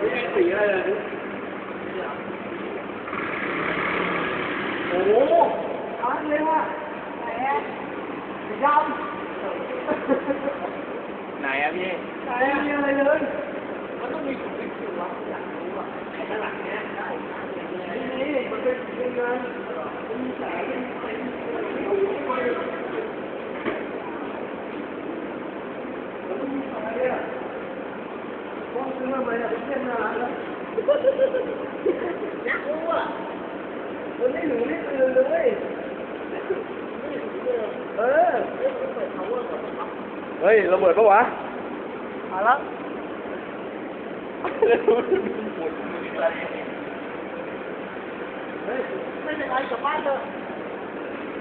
สีอะไรเลยโอ้โหชัดเลยว่ะแหมสีดำไหนอะพี่ไม่มีอะไรเลย มันต้องมีของเป็นสิวะอยากรู้อะข้างหลังเนี้ยได้นี่นี่มันเป็นเป็นเงินมันมีแสงเป็นเป็นมันต้องมีอะไรอะต้องซื้อมาไหมอะเป็ นเส้นหน้าร้านแล้วอยากรู้อะมันไม่หนูไม่ตื่นเลยเออเปิด power ก่อนนะครับเฮ้ยระเบิดปะวะมาแล้วเฮ้ยไม่เป็นไรกลับบ้านเถอะ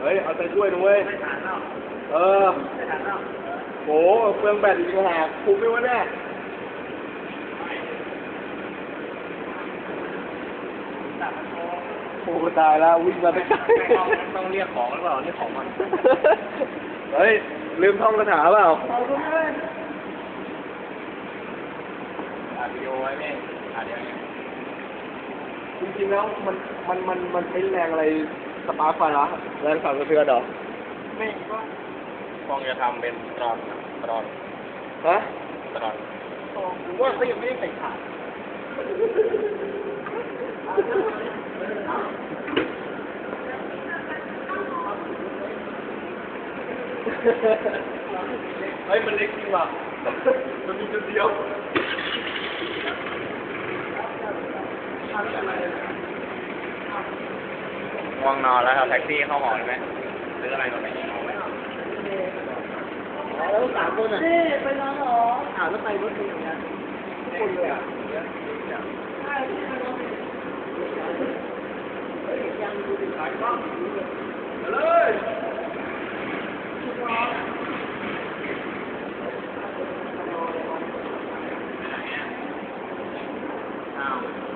เฮ้ยเอาใจช่วยนะเว้ยไม่ทันแล้วเออไม่ทันแล้วโหเปลืองแบตอีกต่างหกคุ้มไหมวะเนี่ย โอ้ตายแล้ววิ่งมาตั้งไกลต้องเรียกของหรือเปล่าเรียกของมันเฮ้ย ลืมท่องคาถาเปล่าเอาตรงนั้นอัดวิดีโอไว้ไหมอัดยังไงจริงๆแล้วมันมันมันมันใช้แรงอะไรสปาร์คไฟละแรงสั่นสะเทือนเหรอไม่ก็คงจะทำเป็นตรอนตรอนฮะตรอนตรงหรือว่าเขายังไม่ได้ใส่ขาด เฮ้ยมันเล็กจริงว่ะมันมีจุดเดียวง่วงนอนแล้วครับแท็กซี่เข้าหอเลยไหมซื้ออะไรมาไหมแล้วสามคนอะนี่ไปนอนหรออ้าวแล้วไปรถเมล์อย่างเงี้ยทุกคนเลยอะใช่ที่ไปรถเมล์เฮ้ยยังดูดิขายกล้อง town.